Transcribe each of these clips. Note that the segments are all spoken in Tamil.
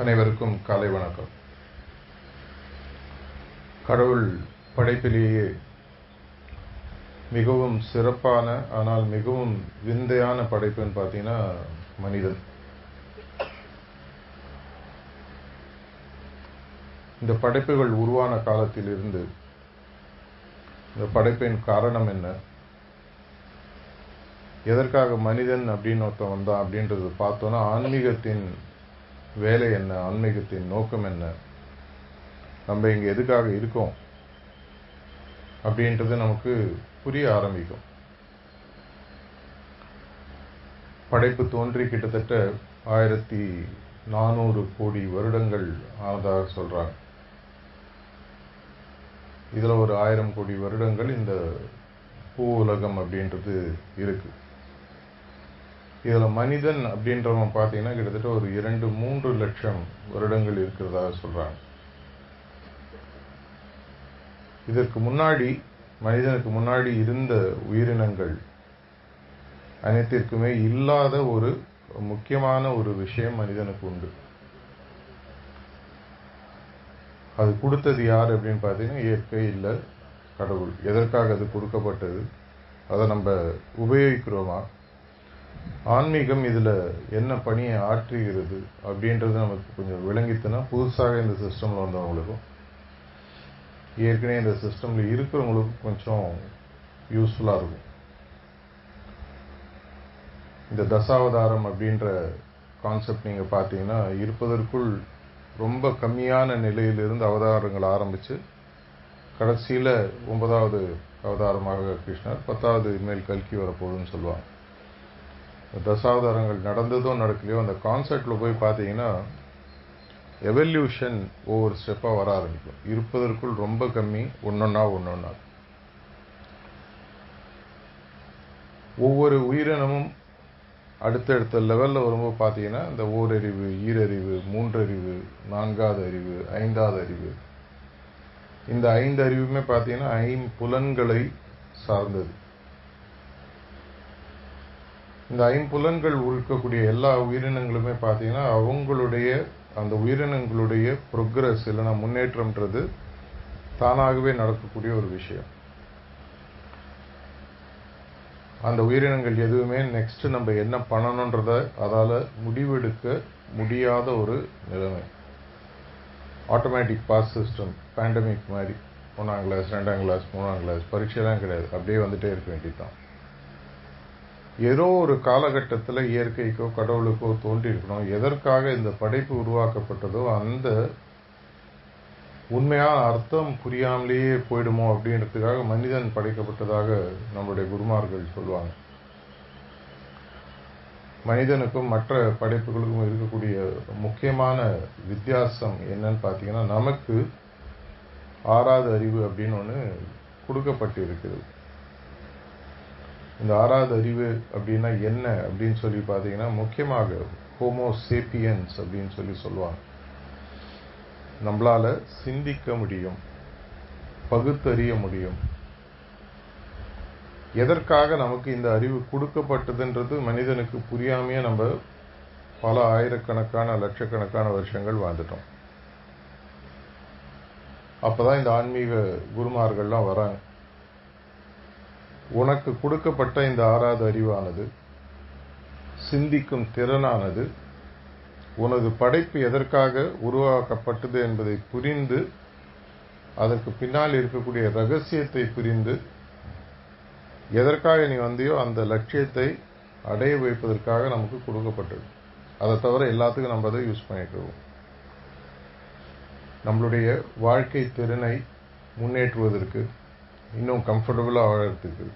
அனைவருக்கும் காலை வணக்கம். கடவுள் படைப்பிலேயே மிகவும் சிறப்பான ஆனால் மிகவும் விந்தையான படைப்புன்னு பார்த்தீங்கன்னா மனிதன். இந்த படைப்புகள் உருவான காலத்திலிருந்து இந்த படைப்பின் காரணம் என்ன? எதற்காக மனிதன் அப்படின்னு ஒருத்தன் வந்தான் அப்படின்றது பார்த்தோன்னா ஆன்மீகத்தின் வேலை என்ன? ஆன்மீகத்தின் நோக்கம் என்ன? நம்ம இங்கே எதுக்காக இருக்கோம்? அப்படின்றது நமக்கு புரிய ஆரம்பிக்கும். படைப்பு தோன்றி கிட்டத்தட்ட ஆயிரத்தி நானூறு கோடி வருடங்கள் ஆனதாக சொல்கிறாங்க இதில் ஒரு ஆயிரம் கோடி வருடங்கள் இந்த பூ உலகம் அப்படின்றது இருக்கு. இதில் மனிதன் அப்படின்றவன் பார்த்தீங்கன்னா கிட்டத்தட்ட ஒரு இரண்டு மூன்று லட்சம் வருடங்கள் இருக்கிறதாக சொல்றாங்க. இதற்கு முன்னாடி மனிதனுக்கு முன்னாடி இருந்த உயிரினங்கள் அனைத்திற்குமே இல்லாத ஒரு முக்கியமான ஒரு விஷயம் மனிதனுக்கு உண்டு. அது கொடுத்தது யார் அப்படின்னு பார்த்தீங்கன்னா இயற்கை இல்லை கடவுள். எதற்காக அது கொடுக்கப்பட்டது? அதை நம்ம உபயோகிக்கிறோமா? ஆன்மீகம் இதில் என்ன பணியை ஆற்றுகிறது அப்படின்றது நமக்கு கொஞ்சம் விளங்கித்துனா புதுசாக இந்த சிஸ்டமில் வந்தவங்களுக்கும் ஏற்கனவே இந்த சிஸ்டமில் இருக்கிறவங்களுக்கும் கொஞ்சம் யூஸ்ஃபுல்லாக இருக்கும். இந்த தசாவதாரம் அப்படின்ற கான்செப்ட் நீங்கள் பார்த்தீங்கன்னா இருப்பதற்குள் ரொம்ப கம்மியான நிலையிலிருந்து அவதாரங்கள் ஆரம்பித்து கடைசியில் ஒன்பதாவது அவதாரமாக கிருஷ்ணர் பத்தாவது மேல் கல்கி வரப்போகுதுன்னு சொல்லுவாங்க. தசாவதாரங்கள் நடந்ததோ நடக்கலையோ அந்த கான்செப்டில் போய் பார்த்தீங்கன்னா எவல்யூஷன் ஒவ்வொரு ஸ்டெப்பாக வர ஆரம்பிக்கும். இருப்பதற்குள் ரொம்ப கம்மி ஒன்றொன்னா ஒன்றொன்னா ஒவ்வொரு உயிரினமும் அடுத்தடுத்த லெவலில் வரும்போது பார்த்தீங்கன்னா இந்த ஓரறிவு ஈரறிவு மூன்றறிவு நான்காவது அறிவு ஐந்தாவது அறிவு. இந்த ஐந்து அறிவுமே பார்த்தீங்கன்னா ஐம்புலன்களை சார்ந்தது. இந்த ஐம்புலன்கள் இருக்கக்கூடிய எல்லா உயிரினங்களுமே பார்த்தீங்கன்னா அவங்களுடைய அந்த உயிரினங்களுடைய ப்ரொக்ரஸ் இல்லைனா முன்னேற்றம்ன்றது தானாகவே நடக்கக்கூடிய ஒரு விஷயம். அந்த உயிரினங்கள் எதுவுமே நெக்ஸ்ட் நம்ம என்ன பண்ணணுன்றத அதால் முடிவெடுக்க முடியாத ஒரு நிலைமை. ஆட்டோமேட்டிக் பாஸ் சிஸ்டம் பேண்டமிக் மாதிரி ஒன்றாம் கிளாஸ் ரெண்டாம் கிளாஸ் மூணாம் கிளாஸ் பரீட்சைலாம் கிடையாது. அப்படியே வந்துகிட்டே இருக்க வேண்டியது தான் ஏதோ ஒரு காலகட்டத்தில் இயற்கைக்கோ கடவுளுக்கோ தோன்றியிருக்கணும். எதற்காக இந்த படைப்பு உருவாக்கப்பட்டதோ அந்த உண்மையான அர்த்தம் புரியாமலேயே போயிடுமோ அப்படின்றதுக்காக மனிதன் படைக்கப்பட்டதாக நம்முடைய குருமார்கள் சொல்லுவாங்க மனிதனுக்கும் மற்ற படைப்புகளுக்கும் இருக்கக்கூடிய முக்கியமான வித்தியாசம் என்னன்னு பார்த்தீங்கன்னா நமக்கு ஆறாவது அறிவு அப்படின்னு ஒன்று கொடுக்கப்பட்டு இருக்குது இந்த ஆறாவது அறிவு அப்படின்னா என்ன அப்படின்னு சொல்லி பார்த்தீங்கன்னா முக்கியமாக ஹோமோ சேப்பியன்ஸ் அப்படின்னு சொல்லி சொல்லுவாங்க. நம்மளால சிந்திக்க முடியும் பகுத்தறிய முடியும். எதற்காக நமக்கு இந்த அறிவு கொடுக்கப்பட்டதுன்றது மனிதனுக்கு புரியாமையே நம்ம பல ஆயிரக்கணக்கான லட்சக்கணக்கான வருஷங்கள் வாழ்ந்துட்டோம். அப்பதான் இந்த ஆன்மீக குருமார்கள்லாம் வராங்க. உனக்கு கொடுக்கப்பட்ட இந்த ஆறாவது அறிவானது சிந்திக்கும் திறனானது உனது படைப்பு எதற்காக உருவாக்கப்பட்டது என்பதை புரிந்து அதற்கு பின்னால் இருக்கக்கூடிய ரகசியத்தை புரிந்து எதற்காக நீ வந்தியோ அந்த லட்சியத்தை அடைய வைப்பதற்காக நமக்கு கொடுக்கப்பட்டது. அதை தவிர எல்லாத்துக்கும் நம்ம அதை யூஸ் பண்ணிட்டுருவோம் நம்மளுடைய வாழ்க்கை திறனை முன்னேற்றுவதற்கு இன்னும் கம்ஃபர்டபுளாக வாழறதுக்கு.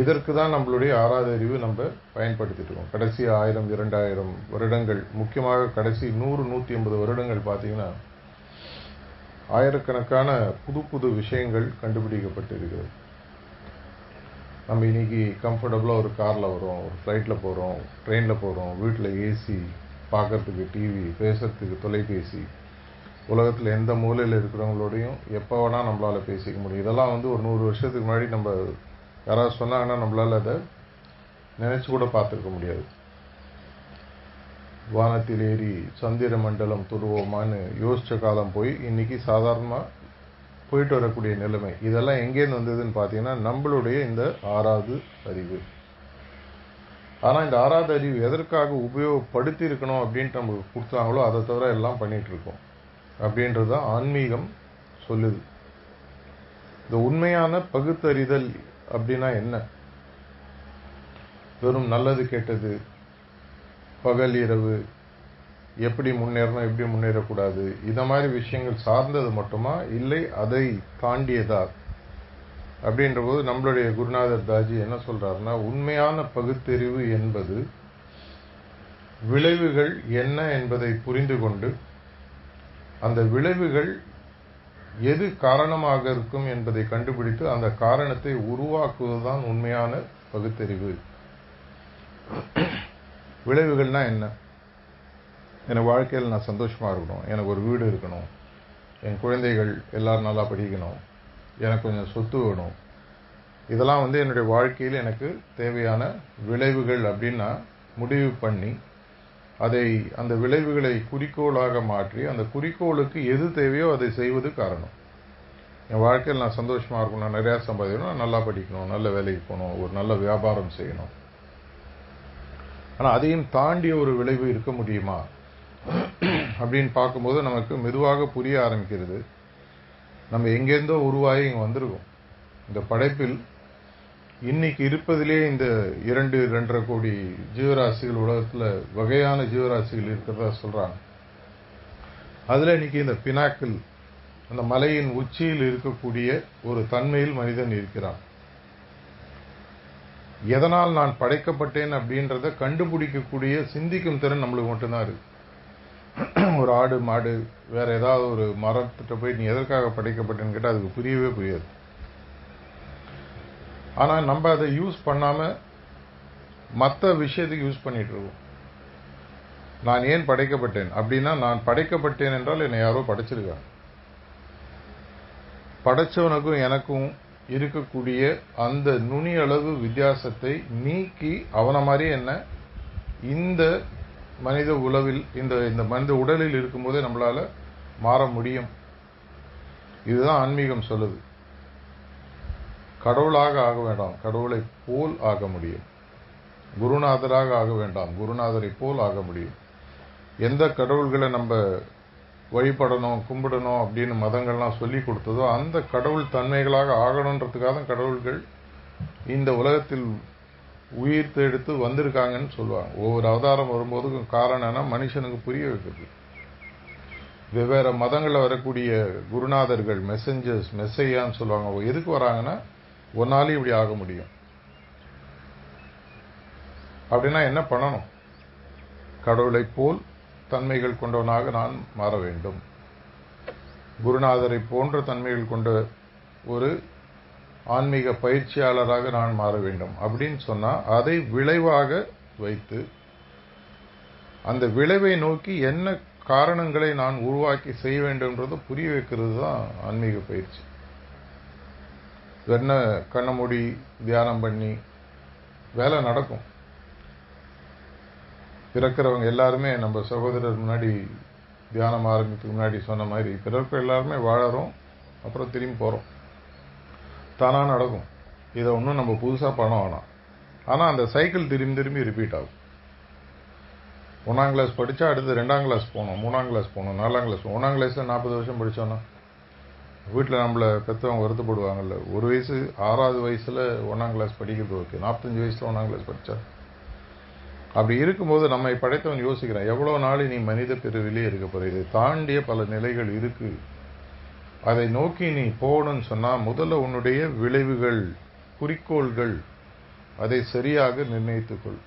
இதற்கு தான் நம்மளுடைய ஆறாவது அறிவு நம்ம பயன்படுத்திட்டு இருக்கோம். கடைசி ஆயிரம் இரண்டாயிரம் வருடங்கள் முக்கியமாக கடைசி நூறு நூற்றி ஐம்பது வருடங்கள் பார்த்தீங்கன்னா ஆயிரக்கணக்கான புது புது விஷயங்கள் கண்டுபிடிக்கப்பட்டு இருக்கிறது. நம்ம இன்னைக்கு கம்ஃபர்டபுளாக ஒரு காரில் வரோம் ஒரு ஃப்ளைட்டில் போகிறோம் ட்ரெயினில் போகிறோம் வீட்டில் ஏசி பார்க்கறதுக்கு டிவி பேசுறதுக்கு தொலைபேசி உலகத்தில் எந்த மூலையில் இருக்கிறவங்களோடையும் எப்போ வேணால் நம்மளால் பேசிக்க முடியும். இதெல்லாம் வந்து ஒரு நூறு வருஷத்துக்கு முன்னாடி நம்ம யாராவது சொன்னாங்கன்னா நம்மளால் அதை நினச்சி கூட பார்த்துருக்க முடியாது. வானத்தில் ஏறி சந்திர மண்டலம் துருவோமான்னு யோசித்த காலம் போய் இன்னைக்கு சாதாரணமாக போயிட்டு வரக்கூடிய நிலைமை. இதெல்லாம் எங்கேருந்து வந்ததுன்னு பார்த்தீங்கன்னா நம்மளுடைய இந்த ஆறாவது அறிவு. ஆனால் இந்த ஆறாவது அறிவு எதற்காக உபயோகப்படுத்தி இருக்கணும் அப்படின்ட்டு நம்மளுக்கு கொடுத்தாங்களோ அதை தவிர எல்லாம் பண்ணிகிட்ருக்கோம். இருக்கோம் அப்படின்றது தான் ஆன்மீகம் சொல்லுது. இந்த உண்மையான பகுத்தறிதல் அப்படின்னா என்ன? வெறும் நல்லது கெட்டது பகல் இரவு எப்படி முன்னேறணும் எப்படி முன்னேறக்கூடாது இதை மாதிரி விஷயங்கள் சார்ந்தது மட்டுமா? இல்லை அதை தாண்டியதா? அப்படின்ற போது நம்மளுடைய குருநாதர் தாஜி என்ன சொல்றாருன்னா உண்மையான பகுத்தறிவு என்பது விளைவுகள் என்ன என்பதை புரிந்து கொண்டு அந்த விளைவுகள் எது காரணமாக இருக்கும் என்பதை கண்டுபிடித்து அந்த காரணத்தை உருவாக்குவதுதான் உண்மையான பகுத்தறிவு. விளைவுகள்னால் என்ன? என் வாழ்க்கையில் நான் சந்தோஷமாக இருக்கணும். எனக்கு ஒரு வீடு இருக்கணும். என் குழந்தைகள் எல்லோரும் நல்லா படிக்கணும். எனக்கு கொஞ்சம் சொத்து வேணும். இதெல்லாம் வந்து என்னுடைய வாழ்க்கையில் எனக்கு தேவையான விளைவுகள் அப்படின்னு நான் முடிவு பண்ணி அதை அந்த விளைவுகளை குறிக்கோளாக மாற்றி அந்த குறிக்கோளுக்கு எது தேவையோ அதை செய்வது காரணம். என் வாழ்க்கையில் நான் சந்தோஷமாக இருக்கணும் நான் நிறையா சம்பாதிக்கணும் நான் நல்லா படிக்கணும் நல்ல வேலைக்கு போகணும் ஒரு நல்ல வியாபாரம் செய்யணும். ஆனால் அதையும் தாண்டிய ஒரு விளைவு இருக்க முடியுமா? அப்படின்னு பார்க்கும்போது நமக்கு மெதுவாக புரிய ஆரம்பிக்கிறது. நம்ம எங்கேருந்தோ உருவாகி இங்கே வந்திருக்கோம். இந்த படைப்பில் இன்னைக்கு இருப்பதிலே இந்த இரண்டு இரண்டரை கோடி ஜீவராசிகள் உலகத்தில் வகையான ஜீவராசிகள் இருக்கிறதா சொல்கிறாங்க அதில் இன்னைக்கு இந்த பினாக்கிள் அந்த மலையின் உச்சியில் இருக்கக்கூடிய ஒரு தன்மையில் மனிதன் இருக்கிறான். எதனால் நான் படைக்கப்பட்டேன் அப்படின்றத கண்டுபிடிக்கக்கூடிய சிந்திக்கும் திறன் நம்மளுக்கு மட்டும்தான் இருக்கு. ஒரு ஆடு மாடு வேற ஏதாவது ஒரு மரத்திட்ட போய் நீ எதற்காக படைக்கப்பட்டேன்னு கேட்டால் அதுக்கு புரியவே புரியாது. ஆனால் நம்ம அதை யூஸ் பண்ணாமல் மற்ற விஷயத்துக்கு யூஸ் பண்ணிகிட்டு இருக்கோம். நான் ஏன் படைக்கப்பட்டேன்? அப்படின்னா நான் படைக்கப்பட்டேன் என்றால் என்னை யாரோ படைச்சிருக்காங்க. படைச்சவனுக்கும் எனக்கும் இருக்கக்கூடிய அந்த நுனி அளவு வித்தியாசத்தை நீக்கி அவனை மாதிரி என்ன இந்த மனித உளவில் இந்த இந்த மனித உடலில் இருக்கும்போதே நம்மளால மாற முடியும். இதுதான் ஆன்மீகம் சொல்லுது. கடவுளாக ஆக வேண்டாம். கடவுளை போல் ஆக முடியும். குருநாதராக ஆக வேண்டாம். குருநாதரை போல் ஆக முடியும். எந்த கடவுள்களை நம்ம வழிபடணும் கும்பிடணும் அப்படின்னு மதங்கள்லாம் சொல்லி கொடுத்ததோ அந்த கடவுள் தன்மைகளாக ஆகணுன்றதுக்காக தான் கடவுள்கள் இந்த உலகத்தில் உயிர் எடுத்து வந்திருக்காங்கன்னு சொல்லுவாங்க. ஒவ்வொரு அவதாரம் வரும்போதுக்கும் காரணம் என்ன? மனுஷனுக்கு புரிய வைக்கிறது. வெவ்வேறு மதங்களில் வரக்கூடிய குருநாதர்கள் மெசஞ்சர்ஸ் மெஸ்ஸையான்னு சொல்லுவாங்க. எதுக்கு வராங்கன்னா ஒன்னாலும் இப்படி ஆக முடியும். அப்படின்னா என்ன பண்ணணும்? கடவுளை போல் தன்மைகள் கொண்டவனாக நான் மாற வேண்டும். குருநாதரை போன்ற தன்மைகள் கொண்ட ஒரு ஆன்மீக பயிற்சியாளராக நான் மாற வேண்டும். அப்படின்னு சொன்னால் அதை விளைவாக வைத்து அந்த விளைவை நோக்கி என்ன காரணங்களை நான் உருவாக்கி செய்ய வேண்டும்ன்றதை புரிய வைக்கிறது தான் ஆன்மீக பயிற்சி. வெண்ண கண்ணை மூடி தியானம் பண்ணி வேலை நடக்கும். பிறக்கிறவங்க எல்லாருமே நம்ம சகோதரர் முன்னாடி தியானம் ஆரம்பிக்க முன்னாடி சொன்ன மாதிரி பிறக்கிற எல்லாருமே வாழறோம் அப்புறம் திரும்பி போகிறோம் தானாக நடக்கும். இதை ஒன்றும் நம்ம புதுசாக பண்ண வேணாம். ஆனால் அந்த சைக்கிள் திரும்பி திரும்பி ரிப்பீட் ஆகும். ஒன்றாம் கிளாஸ் படித்தா அடுத்து ரெண்டாம் கிளாஸ் போகணும் மூணாம் கிளாஸ் போகணும் நாலாம் கிளாஸ் போகணும். ஒன்றாம் கிளாஸில் நாற்பது வருஷம் படித்தோன்னா வீட்டில் நம்மளை பெற்றவங்க வருத்தப்படுவாங்கல்ல. ஒரு வயசு ஆறாவது வயசில் ஒன்றாம் கிளாஸ் படிக்கிறது ஓகே நாற்பத்தஞ்சு வயசில் ஒன்றாம் கிளாஸ் படித்தா அப்படி இருக்கும்போது நம்மை படைத்தவன் யோசிக்கிறான் எவ்வளோ நாள் நீ மனித பிரிவிலே இருக்க போகிற இதை தாண்டிய பல நிலைகள் இருக்கு. அதை நோக்கி நீ போகணும்னு சொன்னா முதல்ல உன்னுடைய விளைவுகள் குறிக்கோள்கள் அதை சரியாக நிர்ணயித்துக்கொள்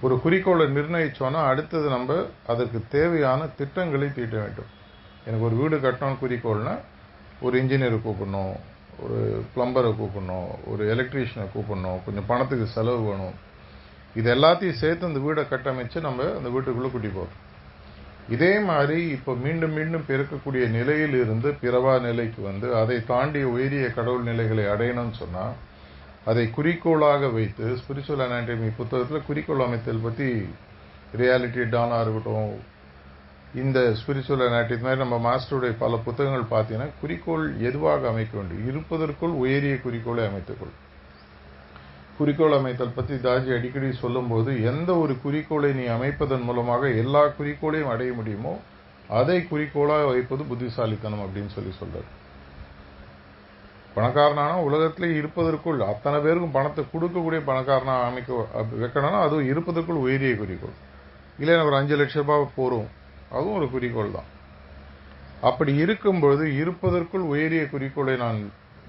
ஒரு குறிக்கோளை நிர்ணயிச்சோன்னா அடுத்தது நம்ம அதற்கு தேவையான திட்டங்களை தீட்ட வேண்டும். எனக்கு ஒரு வீடு கட்டணும்னு குறிக்கோள்னா ஒரு இன்ஜினியரை கூப்பிடணும் ஒரு பிளம்பரை கூப்பிடணும் ஒரு எலக்ட்ரீஷியனை கூப்பிடணும் கொஞ்சம் பணத்துக்கு செலவு வேணும். இது எல்லாத்தையும் சேர்த்து அந்த வீடை கட்டமைச்சு நம்ம அந்த வீட்டுக்குள்ளே கூட்டி போகிறோம் இதே மாதிரி இப்போ மீண்டும் மீண்டும் பிறக்கக்கூடிய நிலையில் இருந்து பிறவா நிலைக்கு வந்து அதை தாண்டி உயரிய கடவுள் நிலைகளை அடையணும்னு சொன்னால் அதை குறிக்கோளாக வைத்து ஸ்பிரிச்சுவல் அனாட்டமி புத்தகத்தில் குறிக்கோள் அமைத்தல் பற்றி ரியாலிட்டி டானாக இருக்கட்டும் இந்த ஸ்பிரிச்சுவல் இது மாதிரி நம்ம மாஸ்டருடைய பல புத்தகங்கள் பார்த்தீங்கன்னா குறிக்கோள் எதுவாக அமைக்க வேண்டும்? இருப்பதற்குள் உயரிய குறிக்கோளை அமைத்துக்கொள். குறிக்கோள் அமைத்தல் பற்றி தாஜி அடிக்கடி சொல்லும்போது எந்த ஒரு குறிக்கோளை நீ அமைப்பதன் மூலமாக எல்லா குறிக்கோளையும் அடைய முடியுமோ அதை குறிக்கோளாக வைப்பது புத்திசாலித்தனம் அப்படின்னு சொல்லி சொல்றாரு. பணக்காரனானா உலகத்திலே இருப்பதற்குள் அத்தனை பேருக்கும் பணத்தை கொடுக்கக்கூடிய பணக்காரனா அமைக்க வைக்கணும்னா அதுவும் இருப்பதற்குள் உயரிய குறிக்கோள். இல்லை எனக்கு ஒரு அஞ்சு லட்ச ரூபாய் போகிறோம் அதுவும் ஒரு குறிக்கோள் தான். அப்படி இருக்கும்பொழுது இருப்பதற்குள் உயரிய குறிக்கோளை நான்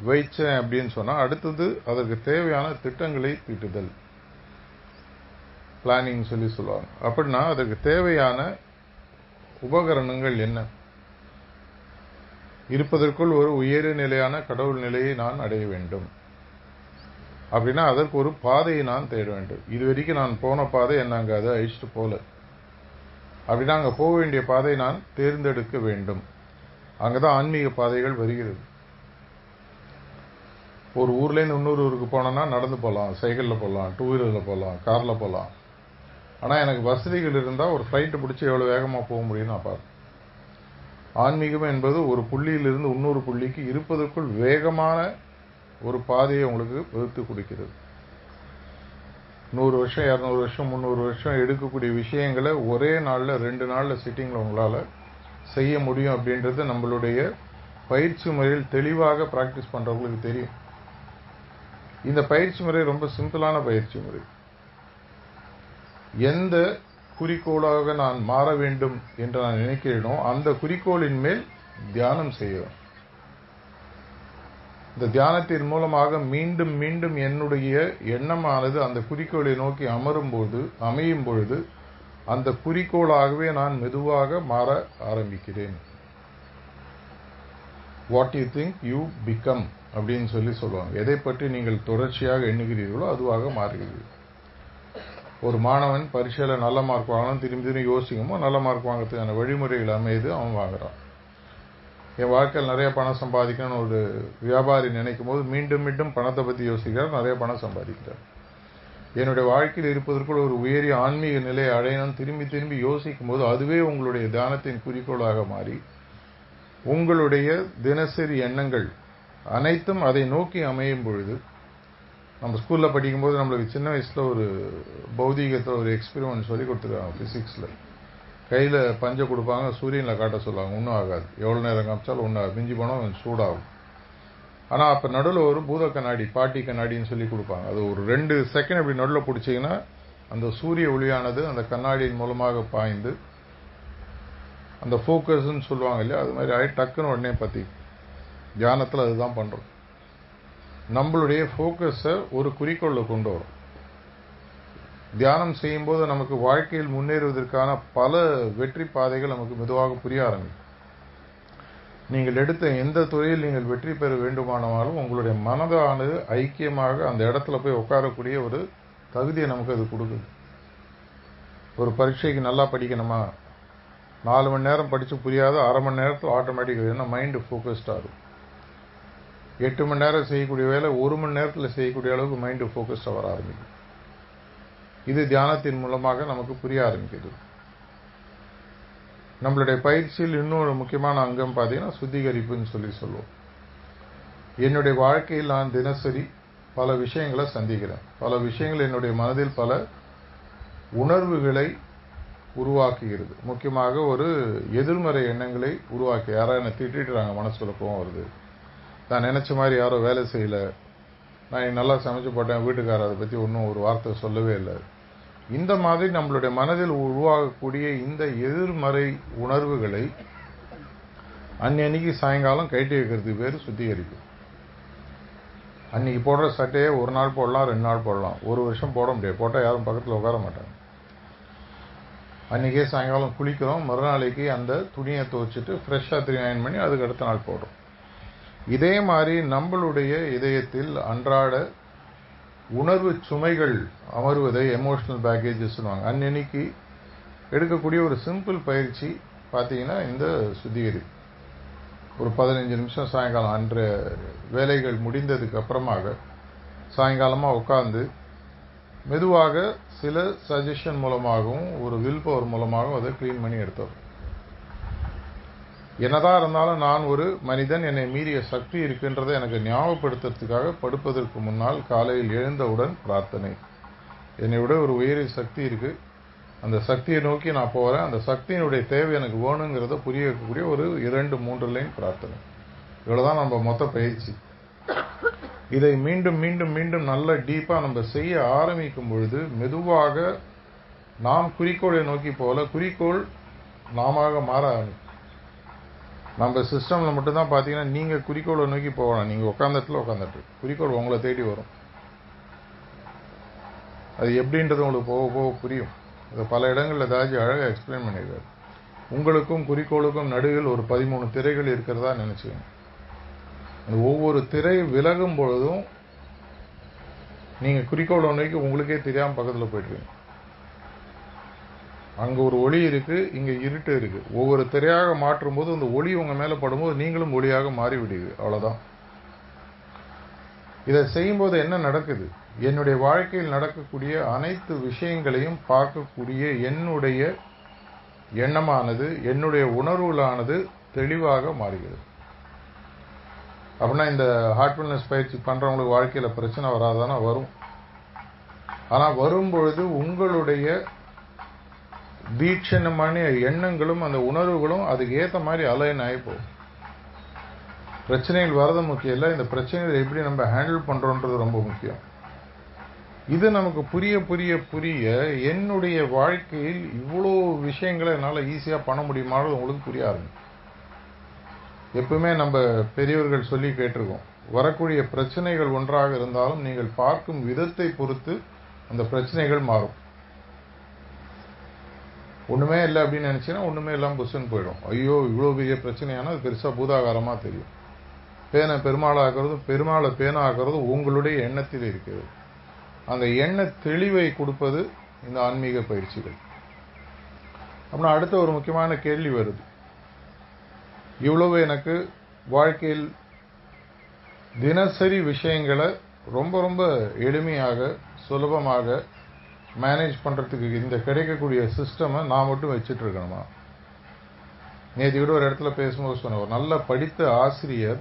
வைச்சேன் அப்படின்னு சொன்னால் அடுத்தது அதற்கு தேவையான திட்டங்களை தீட்டுதல். பிளானிங் சொல்லி சொல்லுவாங்க. அப்படின்னா அதற்கு தேவையான உபகரணங்கள் என்ன? இருப்பதற்குள் ஒரு உயரிய நிலையான கடவுள் நிலையை நான் அடைய வேண்டும். அப்படின்னா அதற்கு ஒரு பாதையை நான் தேட வேண்டும். இது வரைக்கும் நான் போன பாதை என்ன அங்கே அதை அழிச்சிட்டு போல அப்படின்னா அங்கே போக வேண்டிய பாதை நான் தேர்ந்தெடுக்க வேண்டும். அங்கே தான் ஆன்மீக பாதைகள் வருகிறது. ஒரு ஊர்லேருந்து இன்னொரு ஊருக்கு போனோன்னா நடந்து போகலாம் சைக்கிளில் போகலாம் டூ வீலரில் போகலாம் காரில் போகலாம் ஆனால் எனக்கு வசதிகள் இருந்தால் ஒரு ஃப்ளைட்டு பிடிச்சி எவ்வளோ வேகமாக போக முடியும்னு நான் பார்ப்பேன். ஆன்மீகம் என்பது ஒரு புள்ளியிலிருந்து இன்னொரு புள்ளிக்கு இருப்பதற்குள் வேகமான ஒரு பாதையை உங்களுக்கு வகுத்து கொடுக்கிறது. நூறு வருஷம் இரநூறு வருஷம் முந்நூறு வருஷம் எடுக்கக்கூடிய விஷயங்களை ஒரே நாளில் ரெண்டு நாளில் சிட்டிங்கில் உங்களால் செய்ய முடியும் அப்படின்றது நம்மளுடைய பயிற்சி முறையில் தெளிவாக ப்ராக்டிஸ் பண்ணுறவங்களுக்கு தெரியும். இந்த பயிற்சி முறை ரொம்ப சிம்பிளான பயிற்சி முறை. எந்த குறிக்கோளாக நான் மாற வேண்டும் என்று நான் நினைக்கிறேனோ அந்த குறிக்கோளின் மேல் தியானம் செய்யணும். இந்த தியானத்தின் மூலமாக மீண்டும் மீண்டும் என்னுடைய எண்ணமானது அந்த குறிக்கோளை நோக்கி அமரும் போது அமையும் பொழுது அந்த குறிக்கோளாகவே நான் மெதுவாக மாற ஆரம்பிக்கிறேன். What you think you become அப்படின்னு சொல்லி சொல்லுவாங்க. எதை பற்றி நீங்கள் தொடர்ச்சியாக எண்ணுகிறீர்களோ அதுவாக மாறுகிறீர்கள் ஒரு மாணவன் பரீட்சையில் நல்ல மார்க் வாங்கணும் திரும்பி திரும்பி யோசிக்குமோ நல்ல மார்க் வாங்குறதுக்கான வழிமுறைகள் அமையுது அவன் வாங்குறான். என் வாழ்க்கையில் நிறைய பணம் சம்பாதிக்கணும்னு ஒரு வியாபாரி நினைக்கும் போது மீண்டும் மீண்டும் பணத்தை பற்றி யோசிக்கிறார் நிறைய பணம் சம்பாதிக்கிறார். என்னுடைய வாழ்க்கையில் இருப்பதற்குள் ஒரு உயரிய ஆன்மீக நிலையை அடையணும் திரும்பி திரும்பி யோசிக்கும் போது அதுவே உங்களுடைய தியானத்தின் குறிக்கோளாக மாறி உங்களுடைய தினசரி எண்ணங்கள் அனைத்தும் அதை நோக்கி அமையும் பொழுது நம்ம ஸ்கூலில் படிக்கும்போது நம்மளுக்கு சின்ன வயசில் ஒரு பௌதீகத்தில் ஒரு எக்ஸ்பெரிமெண்ட் சொல்லி கொடுத்துருக்காங்க ஃபிசிக்ஸில் கையில் பஞ்சை கொடுப்பாங்க சூரியனில் காட்ட சொல்லுவாங்க. ஒன்றும் ஆகாது. எவ்வளோ நேரம் காமிச்சாலும் ஒன்றும் ஆகாது. மிஞ்சி போனால் கொஞ்சம் சூடாகும். ஆனால் அப்போ நடுவில் ஒரு பூத கண்ணாடி பாட்டி கண்ணாடின்னு சொல்லி கொடுப்பாங்க. அது ஒரு ரெண்டு செகண்ட் அப்படி நடுவில் பிடிச்சிங்கன்னா அந்த சூரிய ஒளியானது அந்த கண்ணாடியின் மூலமாக பாய்ந்து அந்த ஃபோக்கஸ்ன்னு சொல்லுவாங்க இல்லையா அது மாதிரி ஆகி டக்குன்னு உடனே பற்றி தியானத்தில் அதுதான் பண்ணுறோம் நம்மளுடைய ஃபோக்கஸை ஒரு குறிக்கோளில் கொண்டு வரும். தியானம் செய்யும்போது நமக்கு வாழ்க்கையில் முன்னேறுவதற்கான பல வெற்றி பாதைகள் நமக்கு மெதுவாக புரிய ஆரம்பிக்கும். நீங்கள் எடுத்த எந்த துறையில் நீங்கள் வெற்றி பெற வேண்டுமானாலும் உங்களுடைய மனதானது ஐக்கியமாக அந்த இடத்துல போய் உட்காரக்கூடிய ஒரு தகுதியை நமக்கு அது கொடுக்குது. ஒரு பரீட்சைக்கு நல்லா படிக்கணுமா? நாலு மணி நேரம் படித்து புரியாத அரை மணி நேரத்தில் ஆட்டோமேட்டிக் ஏன்னா மைண்டு ஃபோக்கஸ்டாக இருக்கும். எட்டு மணி நேரம் செய்யக்கூடிய வேலை ஒரு மணி நேரத்தில் செய்யக்கூடிய அளவுக்கு மைண்டு ஃபோக்கஸ்டாக வர ஆரம்பிக்கும். இது தியானத்தின் மூலமாக நமக்கு புரிய ஆரம்பிக்குது. நம்மளுடைய பயிற்சியில் இன்னொரு முக்கியமான அங்கம் பார்த்தீங்கன்னா சுத்திகரிப்புன்னு சொல்லி சொல்லுவோம். என்னுடைய வாழ்க்கையில் நான் தினசரி பல விஷயங்களை சந்திக்கிறேன். பல விஷயங்கள் என்னுடைய மனதில் பல உணர்வுகளை உருவாக்குகிறது. முக்கியமாக ஒரு எதிர்மறை எண்ணங்களை உருவாக்கி யாரோ என்னை திட்டிடுறாங்க மனசுல கோவம் வருது. நான் நினச்ச மாதிரி யாரோ வேலை செய்யலை. நான் நல்லா சமைச்சு போட்டேன் வீட்டுக்காரர் அதை பற்றி ஒன்றும் ஒரு வார்த்தை சொல்லவே இல்லை. இந்த மாதிரி நம்மளுடைய மனதில் உருவாகக்கூடிய இந்த எதிர்மறை உணர்வுகளை அன்னன்னைக்கு சாயங்காலம் கைட்டி வைக்கிறதுக்கு பேர் சுத்திகரிப்பு. அன்னைக்கு போடுற சட்டையை ஒரு நாள் போடலாம் ரெண்டு நாள் போடலாம். ஒரு வருஷம் போட முடியாது. போட்டால் யாரும் பக்கத்தில் உட்கார மாட்டாங்க. அன்றைக்கே சாயங்காலம் குளிக்கிறோம். மறுநாளைக்கு அந்த துணியை துவைச்சிட்டு ஃப்ரெஷ்ஷாக த்ரீ அயன் பண்ணி அதுக்கு அடுத்த நாள் போடுறோம். இதே மாதிரி நம்மளுடைய இதயத்தில் அன்றாட உணர்வு சுமைகள் அமர்வதை எமோஷனல் பேக்கேஜஸ் அன்னன்னைக்கு எடுக்கக்கூடிய ஒரு சிம்பிள் பயிற்சி பார்த்தீங்கன்னா இந்த சுத்திகரிப்பு ஒரு பதினஞ்சு நிமிஷம் சாயங்காலம் அன்று வேலைகள் முடிந்ததுக்கு அப்புறமாக சாயங்காலமாக உட்காந்து மெதுவாக சில சஜஷன் மூலமாகவும் ஒரு வில் பவர் மூலமாகவும் அதை க்ளீன் பண்ணி எடுத்தோம். என்னதான் இருந்தாலும் நான் ஒரு மனிதன் என்னை மீறிய சக்தி இருக்கின்றதை எனக்கு ஞாபகப்படுத்துறதுக்காக படுப்பதற்கு முன்னால் காலையில் எழுந்தவுடன் பிரார்த்தனை. என்னை விட ஒரு உயரிய சக்தி இருக்குது அந்த சக்தியை நோக்கி நான் போகிறேன் அந்த சக்தியினுடைய தேவை எனக்கு வேணுங்கிறத புரிய வைக்கக்கூடிய ஒரு இரண்டு மூன்று லைன் பிரார்த்தனை. இவ்வளோதான் நம்ம மொத்த பயிற்சி. இதை மீண்டும் மீண்டும் மீண்டும் நல்ல டீப்பாக நம்ம செய்ய ஆரம்பிக்கும் பொழுது மெதுவாக நாம் குறிக்கோளை நோக்கி போகல குறிக்கோள் நாம மாற ஆரம்பிக்கும். நம்ம சிஸ்டமில் மட்டும்தான் பார்த்தீங்கன்னா நீங்கள் குறிக்கோளை நோக்கி போகலாம் நீங்கள் உட்காந்த இடத்துல உட்காந்துட்டு குறிக்கோள் உங்களை தேடி வரும். அது எப்படின்றது உங்களுக்கு போக போக புரியும். இதை பல இடங்களில் ஏதாச்சும் அழகாக எக்ஸ்பிளைன் பண்ணியிருக்காரு. உங்களுக்கும் குறிக்கோளுக்கும் நடுவில் ஒரு பதிமூணு திரைகள் இருக்கிறதா நினச்சிக்கணும் அந்த ஒவ்வொரு திரை விலகும் பொழுதும் நீங்கள் குறிக்கோளை நோக்கி உங்களுக்கே தெரியாமல் பக்கத்தில் போயிட்டுருக்கீங்க அங்கே ஒரு ஒளி இருக்குது இங்கே இருட்டு இருக்குது ஒவ்வொரு திரையாக மாற்றும் போது அந்த ஒளி உங்கள் மேலே படும்போது நீங்களும் ஒளியாக மாறிவிடுது அவ்வளோதான் இதை செய்யும்போது என்ன நடக்குது? என்னுடைய வாழ்க்கையில் நடக்கக்கூடிய அனைத்து விஷயங்களையும் பார்க்கக்கூடிய என்னுடைய எண்ணமானது என்னுடைய உணர்வுகளானது தெளிவாக மாறுகிறது. அப்படின்னா இந்த ஹார்ட்ஃபுல்னஸ் பயிற்சி பண்ணுறவங்களுக்கு வாழ்க்கையில் பிரச்சனை வராதானா? வரும். ஆனால் வரும்பொழுது உங்களுடைய தீட்சணமான எண்ணங்களும் அந்த உணர்வுகளும் அதுக்கு ஏற்ற மாதிரி அலைன் ஆகி போகும். பிரச்சனைகள் வரது முக்கியம் இல்லை. இந்த பிரச்சனைகளை எப்படி நம்ம ஹேண்டில் பண்ணுறோன்றது ரொம்ப முக்கியம். இது நமக்கு புரிய புரிய புரிய என்னுடைய வாழ்க்கையில் இவ்வளோ விஷயங்களை என்னால் ஈஸியாக பண்ண முடியுமானது உங்களுக்கு புரிய ஆரம்பிக்கும். எப்பவுமே நம்ம பெரியவர்கள் சொல்லி கேட்டிருக்கோம். வரக்கூடிய பிரச்சனைகள் ஒன்றாக இருந்தாலும் நீங்கள் பார்க்கும் விதத்தை பொறுத்து அந்த பிரச்சனைகள் மாறும். ஒன்றுமே இல்லை அப்படின்னு நினச்சின்னா ஒன்றுமே இல்லாமல் புஷுன்னு போயிடும். ஐயோ இவ்வளோ பெரிய பிரச்சனையான அது பெருசாக பூதாகாரமாக தெரியும். பேனை பெருமாளாகிறதும் பெருமாளை பேனாக்குறதும் உங்களுடைய எண்ணத்தில் இருக்கிறது. அந்த எண்ண தெளிவை கொடுப்பது இந்த ஆன்மீக பயிற்சிகள். அப்படின்னா அடுத்த ஒரு முக்கியமான கேள்வி வருது. இவ்வளவு எனக்கு வாழ்க்கையில் தினசரி விஷயங்களை ரொம்ப ரொம்ப எளிமையாக சுலபமாக மேனேஜ் பண்ணுறதுக்கு இந்த கிடைக்கக்கூடிய சிஸ்டமை நான் மட்டும் வச்சுட்டு இருக்கணுமா? நேற்று கூட ஒரு இடத்துல பேசும்போது சொன்ன ஒரு நல்ல படித்த ஆசிரியர்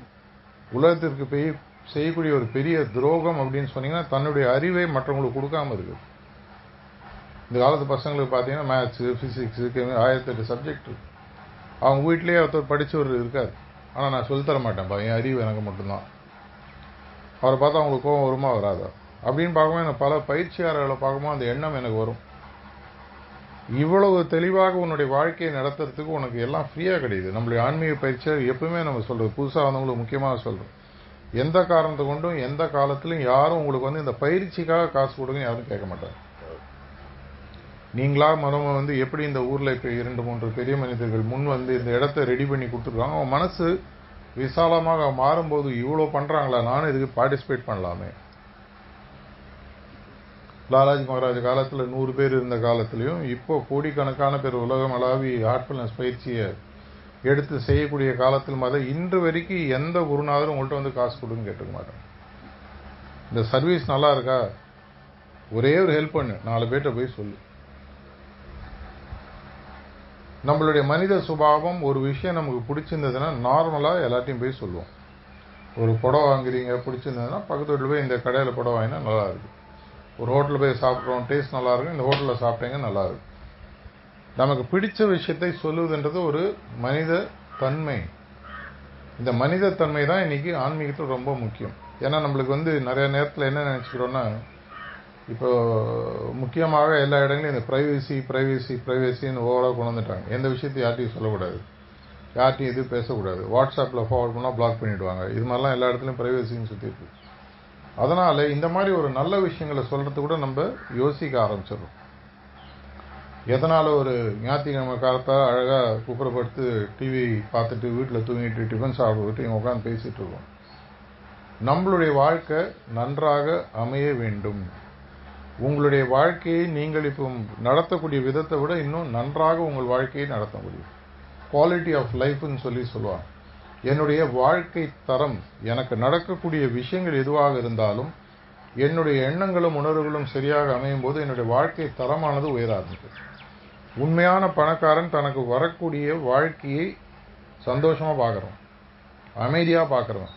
உலகத்திற்கு போய் செய்யக்கூடிய ஒரு பெரிய துரோகம் அப்படின்னு சொன்னீங்கன்னா தன்னுடைய அறிவை மற்றவங்களுக்கு கொடுக்காம இருக்கு. இந்த காலத்து பசங்களுக்கு பார்த்தீங்கன்னா மேத்ஸு ஃபிசிக்ஸு கெமி ஆயிரத்தெட்டு சப்ஜெக்ட் அவங்க வீட்லேயே ஒருத்தர் படித்தவர் இருக்கார். ஆனால் நான் சொல்லித்தர மாட்டேன்ப்பா என் அறிவு எனக்கு மட்டும்தான். அவரை பார்த்தா அவங்களுக்கு கோவம் வருமா வராதா? அப்படின்னு பார்க்கும்போது எனக்கு பல பயிற்சியாளர்களை பார்க்கும்போது அந்த எண்ணம் எனக்கு வரும். இவ்வளவு தெளிவாக உன்னுடைய வாழ்க்கையை நடத்துறதுக்கு உனக்கு எல்லாம் ஃப்ரீயாக கிடையாது. நம்மளுடைய ஆன்மீக பயிற்சியாளர் எப்பவுமே நம்ம சொல்றது புதுசாக வந்தவங்களுக்கு முக்கியமாக சொல்றோம். எந்த காரணத்தை கொண்டும் எந்த காலத்திலும் யாரும் உங்களுக்கு வந்து இந்த பயிற்சிக்காக காசு கொடுங்க யாரும் கேட்க மாட்டாங்க. நீங்களா மனம் வந்து எப்படி இந்த ஊரில் இப்போ இரண்டு மூன்று பெரிய மனிதர்கள் முன் வந்து இந்த இடத்த ரெடி பண்ணி கொடுத்துருக்காங்க? அவன் மனசு விசாலமாக மாறும்போது இவ்வளோ பண்ணுறாங்களா நானும் இதுக்கு பார்ட்டிசிபேட் பண்ணலாமே. லாலாஜி மகாராஜ் காலத்தில் நூறு பேர் இருந்த காலத்திலையும் இப்போ கோடிக்கணக்கான பேர் உலகம் அளாவி ஹார்ட்ஃபுல்னஸ் பயிற்சியை எடுத்து செய்யக்கூடிய காலத்தில் மாதிரி இன்று வரைக்கும் எந்த குருநாதரும் உங்கள்கிட்ட வந்து காசு கொடுன்னு கேட்டுக்க மாட்டேன் இந்த சர்வீஸ் நல்லா இருக்கா? ஒரே ஒரு ஹெல்ப் பண்ணு. நாலு பேர்கிட்ட போய் சொல்லு. நம்மளுடைய மனித சுபாவம் ஒரு விஷயம் நமக்கு பிடிச்சிருந்ததுன்னா நார்மலாக எல்லாத்தையும் போய் சொல்லுவோம். ஒரு புடவை வாங்குறீங்க பிடிச்சிருந்ததுன்னா பக்கத்து வீட்டில் போய் இந்த கடையில் புடவை வாங்கினா நல்லாயிருக்கு ஒரு ஹோட்டலில் போய் சாப்பிட்றோம் டேஸ்ட் நல்லா இருக்கும் இந்த ஹோட்டலில் சாப்பிட்டீங்க நல்லாயிருக்கும். நமக்கு பிடிச்ச விஷயத்தை சொல்லுவதுன்றது ஒரு மனித தன்மை. இந்த மனித தன்மை தான் இன்றைக்கி ஆன்மீகத்தில் ரொம்ப முக்கியம். ஏன்னா நம்மளுக்கு வந்து நிறைய நேரத்தில் என்ன நினச்சிக்கிறோன்னா இப்போ முக்கியமாக எல்லா இடங்களையும் இந்த ப்ரைவேசி ப்ரைவேசி ப்ரைவேசின்னு ஓவராக கொண்டு வந்துட்டாங்க. எந்த விஷயத்தையும் யார்ட்டையும் சொல்லக்கூடாது. யார்ட்டையும் இது பேசக்கூடாது. வாட்ஸ்அப்பில் ஃபார்வர்ட் பண்ணால் பிளாக் பண்ணிவிடுவாங்க இது மாதிரிலாம் எல்லா இடத்துலையும் பிரைவசின்னு சுற்றிட்டு அதனால் இந்த மாதிரி ஒரு நல்ல விஷயங்களை சொல்கிறது கூட நம்ம யோசிக்க ஆரம்பிச்சிடும் எதனால் ஒரு ஞாயிற்றுக்கிழமை காலத்தை அழகாக குப்புறப்படுத்து டிவி பார்த்துட்டு வீட்டில் தூங்கிட்டு டிஃபன் சாப்பிட்டுட்டு இவங்க உட்காந்து பேசிகிட்டு இருக்கோம். நம்மளுடைய வாழ்க்கை நன்றாக அமைய வேண்டும். உங்களுடைய வாழ்க்கையை நீங்கள் இப்போ நடத்தக்கூடிய விதத்தை விட இன்னும் நன்றாக உங்கள் வாழ்க்கையை நடத்த முடியும் குவாலிட்டி ஆஃப் லைஃப்னு சொல்லி சொல்லுவாங்க. என்னுடைய வாழ்க்கை தரம் எனக்கு நடக்கக்கூடிய விஷயங்கள் எதுவாக இருந்தாலும் என்னுடைய எண்ணங்களும் உணர்வுகளும் சரியாக அமையும் போது என்னுடைய வாழ்க்கை தரமானது உயர ஆரம்பிக்கும் உண்மையான பணக்காரன் தனக்கு வரக்கூடிய வாழ்க்கையை சந்தோஷமாக பார்க்குறோம் அமைதியாக பார்க்குறோம்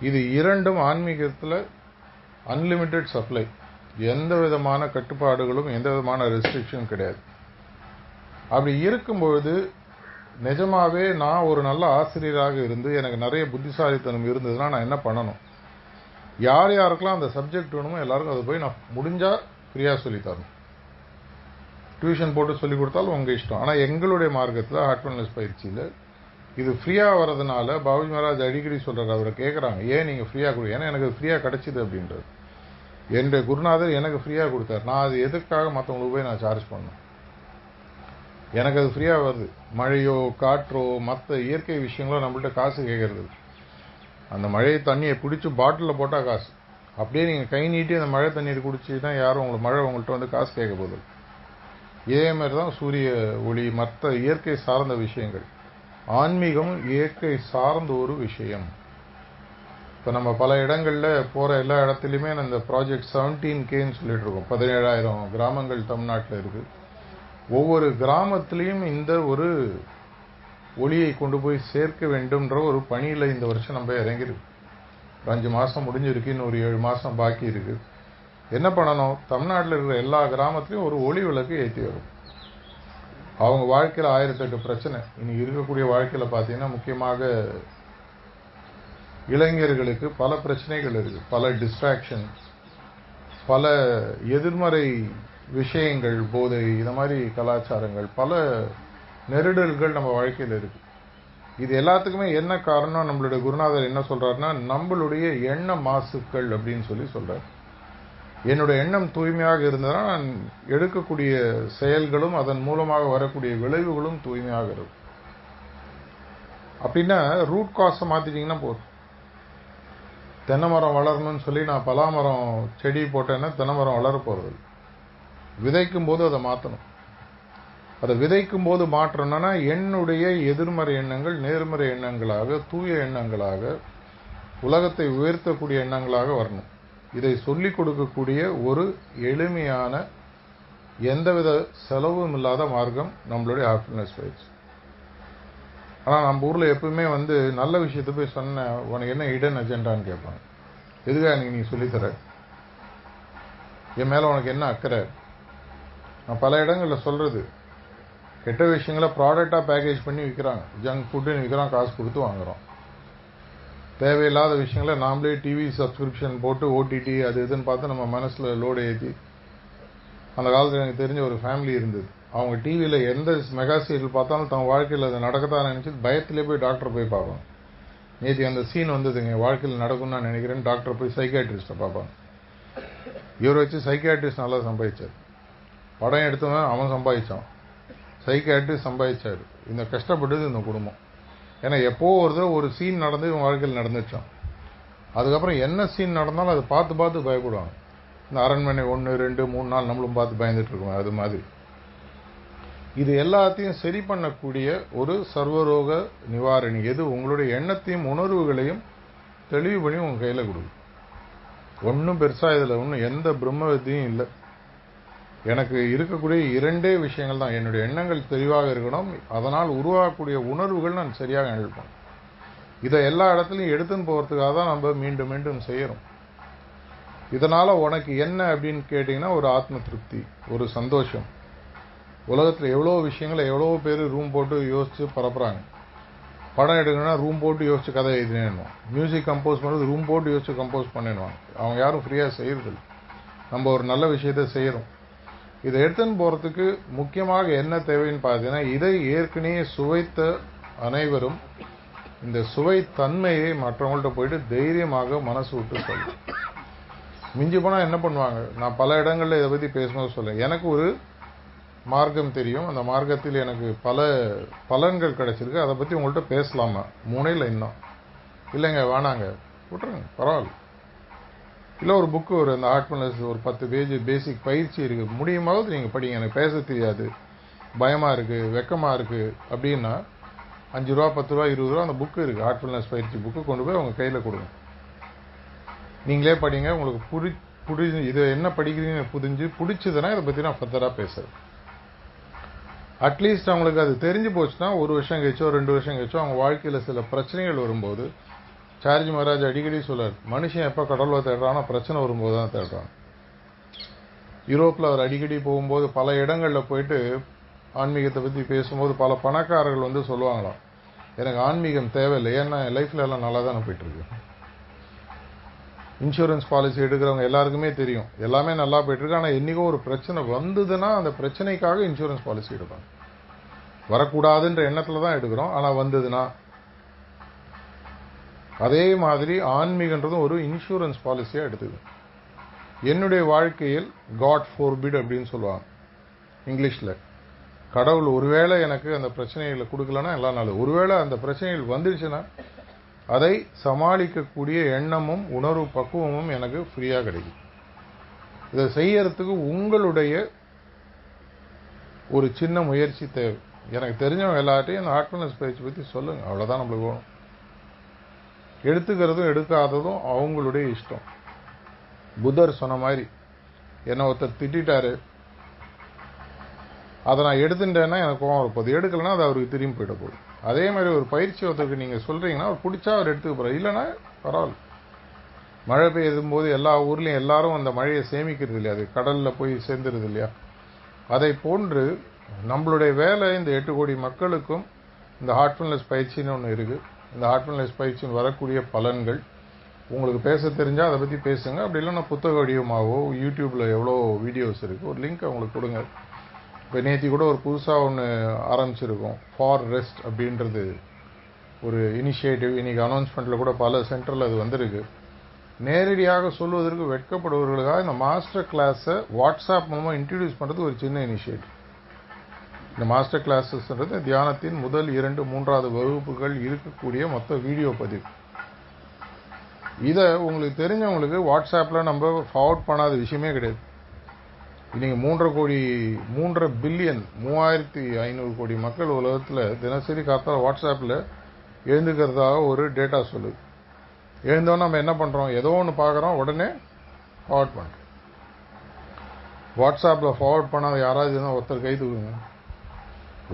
இது இரண்டும் ஆன்மீகத்தில் அன்லிமிட்டெட் சப்ளை எந்த விதமான கட்டுப்பாடுகளும் எந்த விதமான ரெஸ்ட்ரிக்ஷனும் கிடையாது. அப்படி இருக்கும்பொழுது நிஜமாவே நான் ஒரு நல்ல ஆசிரியராக இருந்து எனக்கு நிறைய புத்திசாலித்தனம் இருந்ததுன்னா நான் என்ன பண்ணணும்? யார் யாருக்கெல்லாம் அந்த சப்ஜெக்ட் வேணுமோ எல்லாருக்கும் அதை போய் நான் முடிஞ்சால் ஃப்ரீயாக சொல்லித்தரணும் டியூஷன் போட்டு சொல்லி கொடுத்தாலும் உங்கள் இஷ்டம். ஆனால் எங்களுடைய மார்க்கத்தில் ஹார்ட்ஃபுல்னஸ் பயிற்சியில் இது ஃப்ரீயாக வர்றதுனால பாபுஜி மகாராஜ் அடிக்கடி சொல்கிறார் அவரை கேட்குறாங்க ஏன் நீங்கள் ஃப்ரீயாக கொடு ஏன்னா எனக்கு ஃப்ரீயாக கிடைச்சிது அப்படின்றது என்னுடைய குருநாதர் எனக்கு ஃப்ரீயாக கொடுத்தார். நான் அது எதுக்காக மற்றவங்களுக்கு போய் நான் சார்ஜ் பண்ணேன் எனக்கு அது ஃப்ரீயாக வருது. மழையோ காற்றோ மற்ற இயற்கை விஷயங்களோ நம்மள்ட்ட காசு கேட்கறது அந்த மழை தண்ணியை பிடிச்சி பாட்டிலில் போட்டால் காசு. அப்படியே நீங்கள் கை நீட்டி அந்த மழை தண்ணீர் குடிச்சின்னா யாரும் உங்களை மழை உங்கள்கிட்ட வந்து காசு கேட்க போகுது இதே மாதிரி தான் சூரிய ஒளி மற்ற இயற்கை சார்ந்த விஷயங்கள். ஆன்மீகம் இயற்கை சார்ந்த ஒரு விஷயம். இப்போ நம்ம பல இடங்களில் போகிற எல்லா இடத்துலையுமே இந்த ப்ராஜெக்ட் செவன்டீன் கேன்னு சொல்லிட்டு இருக்கோம். பதினேழாயிரம் கிராமங்கள் தமிழ்நாட்டில் இருக்குது ஒவ்வொரு கிராமத்திலையும் இந்த ஒரு ஒளியை கொண்டு போய் சேர்க்க வேண்டும்ன்ற ஒரு பணியில் இந்த வருஷம் நம்ம இறங்கியிருக்கு. ஒரு அஞ்சு மாதம் முடிஞ்சிருக்கு இன்னும் ஒரு ஏழு மாதம் பாக்கி இருக்கு. என்ன பண்ணணும்? தமிழ்நாட்டில் இருக்கிற எல்லா கிராமத்துலேயும் ஒரு ஒளி விளக்கு ஏற்றி வரும். அவங்க வாழ்க்கையில் ஆயிரத்தெட்டு பிரச்சனை. இன்னைக்கு இருக்கக்கூடிய வாழ்க்கையில் பார்த்தீங்கன்னா முக்கியமாக இளைஞர்களுக்கு பல பிரச்சனைகள் இருக்குது பல டிஸ்ட்ராக்ஷன் பல எதிர்மறை விஷயங்கள் போதை இந்த மாதிரி கலாச்சாரங்கள் பல நெருடல்கள் நம்ம வாழ்க்கையில் இருக்கு. இது எல்லாத்துக்குமே என்ன காரணம்? நம்மளுடைய குருநாதர் என்ன சொல்கிறாருன்னா நம்மளுடைய எண்ண மாசுக்கள் அப்படின்னு சொல்லி சொல்கிறார் என்னுடைய எண்ணம் தூய்மையாக இருந்ததுன்னா நான் எடுக்கக்கூடிய செயல்களும் அதன் மூலமாக வரக்கூடிய விளைவுகளும் தூய்மையாக இருக்கும். அப்படின்னா ரூட் காஸை மாற்றிட்டிங்கன்னா போதும். தென்னை மரம் வளரணும்னு சொல்லி நான் பலாமரம் செடி போட்டேன்னா தென்னை மரம் வளர போகிறது விதைக்கும் போது அதை மாற்றணும் அதை விதைக்கும் போது மாற்றணும்னா என்னுடைய எதிர்மறை எண்ணங்கள் நேர்மறை எண்ணங்களாக தூய எண்ணங்களாக உலகத்தை உயர்த்தக்கூடிய எண்ணங்களாக வரணும். இதை சொல்லிக் கொடுக்கக்கூடிய ஒரு எளிமையான எந்தவித செலவும் இல்லாத மார்க்கம் நம்மளுடைய ஹாப்பினஸ் பயிற்சி ஆனால் நம்ம ஊரில் எப்பவுமே வந்து நல்ல விஷயத்த போய் சொன்ன உனக்கு என்ன இடன் அஜெண்டான்னு கேட்பாங்க. எதுக்காக எனக்கு நீ சொல்லித்தர என் மேலே உனக்கு என்ன அக்கறை? நான் பல இடங்களில் சொல்கிறது கெட்ட விஷயங்களை ப்ராடக்டாக பேக்கேஜ் பண்ணி விற்கிறாங்க ஜங்க் ஃபுட்டுன்னு விற்கிறோம் காசு கொடுத்து வாங்குறோம். தேவையில்லாத விஷயங்களை நாமளே டிவி சப்ஸ்கிரிப்ஷன் போட்டு ஓடிடி அது இதுன்னு பார்த்து நம்ம மனசில் லோடு ஏற்றி அந்த காலத்தில் எனக்கு தெரிஞ்ச ஒரு ஃபேமிலி இருந்தது. அவங்க டிவியில் எந்த மெகா சீரியல் பார்த்தாலும் தன் வாழ்க்கையில் அது நடக்கத்தான் நினச்சி பயத்திலே போய் டாக்டர் போய் பார்ப்பாங்க. நேற்று அந்த சீன் வந்ததுங்க வாழ்க்கையில் நடக்கும்னு நான் நினைக்கிறேன்னு டாக்டர் போய் சைக்காட்ரிஸ்ட்டை பார்ப்பாங்க. இவரை வச்சு சைக்காட்ரிஸ்ட் நல்லா சம்பாதிச்சார். படம் எடுத்தவன் அவன் சம்பாதிச்சான். சைக்காட்ரிஸ்ட் சம்பாதிச்சார். இந்த கஷ்டப்பட்டது இந்த குடும்பம். ஏன்னா எப்போ ஒரு ஒரு சீன் நடந்து இவன் வாழ்க்கையில் நடந்துச்சான். அதுக்கப்புறம் என்ன சீன் நடந்தாலும் அதை பார்த்து பார்த்து பயப்படுவாங்க. இந்த அரண்மனை ஒன்று ரெண்டு மூணு நாள் நம்மளும் பார்த்து பயந்துட்டு இருக்கோம் அது மாதிரி. இது எல்லாத்தையும் சரி பண்ணக்கூடிய ஒரு சர்வரோக நிவாரணி. எது? உங்களுடைய எண்ணத்தையும் உணர்வுகளையும் தெளிவு பண்ணி உங்கள் கையில் கொடுக்கும். ஒன்றும் பெருசாக இதில் ஒன்றும் எந்த பிரம்ம வித்தியும் இல்லை. எனக்கு இருக்கக்கூடிய இரண்டே விஷயங்கள் தான். என்னுடைய எண்ணங்கள் தெளிவாக இருக்கணும். அதனால் உருவாகக்கூடிய உணர்வுகள் நான் சரியாக எழுப்பணும். இதை எல்லா இடத்துலையும் எடுத்துன்னு போகிறதுக்காக தான் நம்ம மீண்டும் மீண்டும் செய்கிறோம் இதனால் உனக்கு என்ன அப்படின்னு கேட்டிங்கன்னா ஒரு ஆத்ம திருப்தி ஒரு சந்தோஷம். உலகத்தில் எவ்வளோ விஷயங்களை எவ்வளோ பேர் ரூம் போட்டு யோசித்து பரப்புகிறாங்க படம் எடுக்கணும்னா ரூம் போட்டு யோசித்து கதை எழுதினேன்னுவோம் மியூசிக் கம்போஸ் பண்ணுறது ரூம் போட்டு யோசித்து கம்போஸ் பண்ணிடுவாங்க. அவங்க யாரும் ஃப்ரீயாக செய்கிறது நம்ம ஒரு நல்ல விஷயத்த செய்கிறோம் இதை எடுத்துன்னு போகிறதுக்கு முக்கியமாக என்ன தேவைன்னு பார்த்தீங்கன்னா இதை ஏற்கனவே சுவைத்த அனைவரும் இந்த சுவை தன்மையை மற்றவங்கள்ட்ட போயிட்டு தைரியமாக மனசு விட்டு சொல்லும் மிஞ்சி போனால் என்ன பண்ணுவாங்க? நான் பல இடங்களில் இதை பற்றி பேசும்போது சொல்லேன் எனக்கு ஒரு மார்க்கம் தெரியும். அந்த மார்க்கத்தில் எனக்கு பல பலன்கள் கிடைச்சிருக்கு. அதை பற்றி உங்கள்கிட்ட பேசலாமா? மூணையில் இன்னும். இல்லைங்க வேணாங்க. விட்டுருங்க பரவாயில்ல. இல்லை ஒரு புக்கு ஒரு அந்த ஆர்ட்மனஸ் ஒரு பத்து பேஜ் பேசிக் பயிற்சி இருக்குது முடியுமாவது நீங்கள் படிங்க. எனக்கு பேச தெரியாது. பயமாக இருக்குது வெக்கமாக இருக்குது அப்படின்னா அஞ்சு ரூபா பத்து ரூபா இருபது ரூபா அந்த புக்கு இருக்குது ஆர்ட்ஃபுல்னஸ் பயிற்சி புக்கு கொண்டு போய் அவங்க கையில் கொடுங்க. நீங்களே படிங்க. உங்களுக்கு புரி புடி இது என்ன படிக்கிறீங்கன்னு புரிஞ்சு பிடிச்சதுன்னா இதை பற்றி நான் ஃபர்தராக பேசுகிறேன் அட்லீஸ்ட் அவங்களுக்கு அது தெரிஞ்சு போச்சுன்னா ஒரு வருஷம் கழிச்சோ ரெண்டு வருஷம் கழிச்சோ அவங்க வாழ்க்கையில் சில பிரச்சனைகள் வரும்போது சார்ஜி மகாராஜ் அடிக்கடி சொல்லார் மனுஷன் எப்போ கடவுளை தேடுறானோ பிரச்சனை வரும்போது தான் தேடுறான். யூரோப்பில் அவர் அடிக்கடி போகும்போது பல இடங்களில் போயிட்டு ஆன்மீகத்தை பற்றி பேசும்போது பல பணக்காரர்கள் வந்து சொல்லுவாங்களாம் எனக்கு ஆன்மீகம் தேவையில்லை ஏன்னா என் லைஃப்பில் எல்லாம் நல்லா தானே போயிட்டுருக்கு. இன்சூரன்ஸ் பாலிசி எடுக்கிறவங்க எல்லாருக்குமே தெரியும் எல்லாமே நல்லா போயிட்டுருக்கு ஆனால் என்றைக்கோ ஒரு பிரச்சனை வந்ததுன்னா அந்த பிரச்சனைக்காக இன்சூரன்ஸ் பாலிசி எடுப்பாங்க. வரக்கூடாதுன்ற எண்ணத்தில் தான் எடுக்கிறோம் ஆனால் வந்ததுன்னா அதே மாதிரி ஆன்மீகன்றதும் ஒரு இன்சூரன்ஸ் பாலிசியாக எடுத்துது. என்னுடைய வாழ்க்கையில் காட் ஃபோர்பிட் அப்படின்னு சொல்லுவாங்க இங்கிலீஷில். கடவுள் ஒருவேளை எனக்கு அந்த பிரச்சனைகளை கொடுக்கலன்னா எல்லாம் நல்லது ஒருவேளை அந்த பிரச்சனைகள் வந்துருச்சுன்னா அதை சமாளிக்கக்கூடிய எண்ணமும் உணர்வு பக்குவமும் எனக்கு ஃப்ரீயாக கிடைக்கும். இதை செய்யறதுக்கு உங்களுடைய ஒரு சின்ன முயற்சி தேவை. எனக்கு தெரிஞ்சவங்க எல்லார்ட்டையும் இந்த ஹார்ட்ஃபுல்னஸ் பயிற்சி பற்றி சொல்லுங்க. அவ்வளோதான் நம்மளுக்கு வேணும். எடுத்துக்கிறதும் எடுக்காததும் அவங்களுடைய இஷ்டம். புத்தர் சொன்ன மாதிரி என்னை ஒருத்தர் திட்டாரு அதை நான் எடுத்துட்டேன்னா எனக்கு கோவம் இருப்பது எடுக்கலைன்னா அது அவருக்கு திரும்பி போயிட போகுது. அதே மாதிரி ஒரு பயிற்சி ஒருத்தருக்கு நீங்கள் சொல்கிறீங்கன்னா அவர் பிடிச்சா அவர் எடுத்துக்க போகிறார் இல்லைன்னா பரவாயில்ல. மழை பெய்யும் போது எல்லா ஊர்லேயும் எல்லாரும் அந்த மழையை சேமிக்கிறது இல்லையா? அது கடலில் போய் சேர்ந்துருது இல்லையா? அதை போன்று நம்மளுடைய வேலை இந்த எட்டு கோடி மக்களுக்கும் இந்த ஹார்ட்ஃபுல்னஸ் பயிற்சின்னு ஒன்று இருக்குது இந்த ஹார்ட்ஃபுல்னஸ் பயிற்சின்னு வரக்கூடிய பலன்கள் உங்களுக்கு பேச தெரிஞ்சால் அதை பற்றி பேசுங்க. அப்படி இல்லைன்னா புத்தக வடிவமாகவோ யூடியூப்பில் எவ்வளோ வீடியோஸ் இருக்குது ஒரு லிங்க் அவங்களுக்கு கொடுங்க. இப்போ நேற்று கூட ஒரு புதுசாக ஒன்று ஆரம்பிச்சிருக்கோம். ஃபார் ரெஸ்ட் அப்படின்றது ஒரு இனிஷியேட்டிவ் இன்னைக்கு அனௌன்ஸ்மெண்ட்டில் கூட பல சென்டரில் அது வந்திருக்கு. நேரடியாக சொல்வதற்கு வெட்கப்படுபவர்களுக்காக இந்த மாஸ்டர் கிளாஸை வாட்ஸ்அப் மூலமாக இன்ட்ரடியூஸ் பண்ணுறது ஒரு சின்ன இனிஷியேட்டிவ் இந்த மாஸ்டர் கிளாஸஸ்ன்றது தியானத்தின் முதல் இரண்டு மூன்றாவது வகுப்புகள் இருக்கக்கூடிய மொத்த வீடியோ பதிவு. இதை உங்களுக்கு தெரிஞ்சவங்களுக்கு வாட்ஸ்அப்பில் நம்ம ஃபார்வர்ட் பண்ணாத விஷயமே கிடையாது. இன்றைக்கி மூன்றரை கோடி மூன்றரை பில்லியன் மூவாயிரத்தி ஐநூறு கோடி மக்கள் உலகத்தில் தினசரி காத்தால் வாட்ஸ்அப்பில் எழுந்துக்கிறதாக ஒரு டேட்டா சொல்லுது எழுந்தோம் நம்ம என்ன பண்ணுறோம் ஏதோ ஒன்று பார்க்குறோம் உடனே ஃபார்வர்ட் பண்ணுறோம் வாட்ஸ்அப்பில் ஃபார்வர்ட் பண்ணாத யாராவது இருந்தால் ஒருத்தர் கை தூக்குங்க.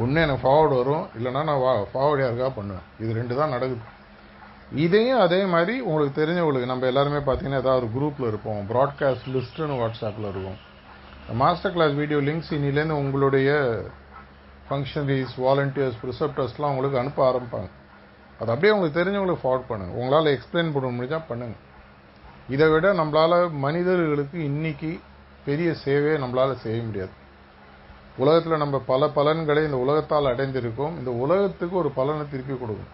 ஒன்று எனக்கு ஃபார்வர்டு வரும். இல்லைனா நான் ஃபார்வர்டு யாருக்காக பண்ணுவேன். இது ரெண்டு தான் நடக்குது. இதையும் அதே மாதிரி உங்களுக்கு தெரிஞ்சவங்களுக்கு நம்ம எல்லாருமே பார்த்தீங்கன்னா ஏதாவது ஒரு குரூப்பில் இருப்போம். ப்ராட்காஸ்ட் லிஸ்ட்டுன்னு வாட்ஸ்அப்பில் இருக்கும். மாஸ்டர் கிளாஸ் வீடியோ லிங்க்ஸ் இன்னிலேருந்து உங்களுடைய ஃபங்க்ஷனரிஸ் வாலண்டியர்ஸ் ப்ரிசப்டர்ஸ்லாம் உங்களுக்கு அனுப்ப ஆரம்பிப்பாங்க. அது அப்படியே உங்களுக்கு தெரிஞ்சவங்களுக்கு ஃபார்வர்ட் பண்ணுங்கள் உங்களால் எக்ஸ்பிளைன் பண்ண முடிஞ்சால் பண்ணுங்கள் இதை விட நம்மளால் மனிதர்களுக்கு இன்னைக்கு பெரிய சேவையை நம்மளால் செய்ய முடியாது. உலகத்தில் நம்ம பல பலன்களை இந்த உலகத்தால் அடைந்திருக்கோம். இந்த உலகத்துக்கு ஒரு பலனை திருப்பி கொடுக்கும்.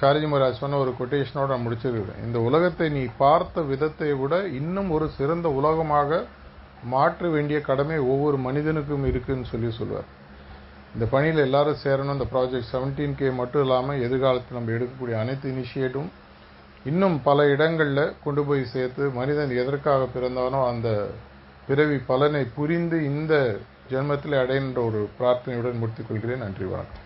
சாரிஜி மகாராஜ் சொன்ன ஒரு கொட்டேஷனோட நான் முடிச்சிருக்கிறேன் இந்த உலகத்தை நீ பார்த்த விதத்தை விட இன்னும் ஒரு சிறந்த உலகமாக மாற்ற வேண்டிய கடமை ஒவ்வொரு மனிதனுக்கும் இருக்குன்னு சொல்லி சொல்லுவார் இந்த பணியில் எல்லாரும் சேரணும். இந்த ப்ராஜெக்ட் செவன்டீன் கே மட்டும் இல்லாமல் எதிர்காலத்தில் நம்ம எடுக்கக்கூடிய அனைத்து இனிஷியேட்டும் இன்னும் பல இடங்களில் கொண்டு போய் சேர்த்து மனிதன் எதற்காக பிறந்தானோ அந்த பிறவி பலனை புரிந்து இந்த ஜென்மத்தில் அடைகின்ற ஒரு பிரார்த்தனையுடன் முடித்துக் கொள்கிறேன். நன்றி வணக்கம்.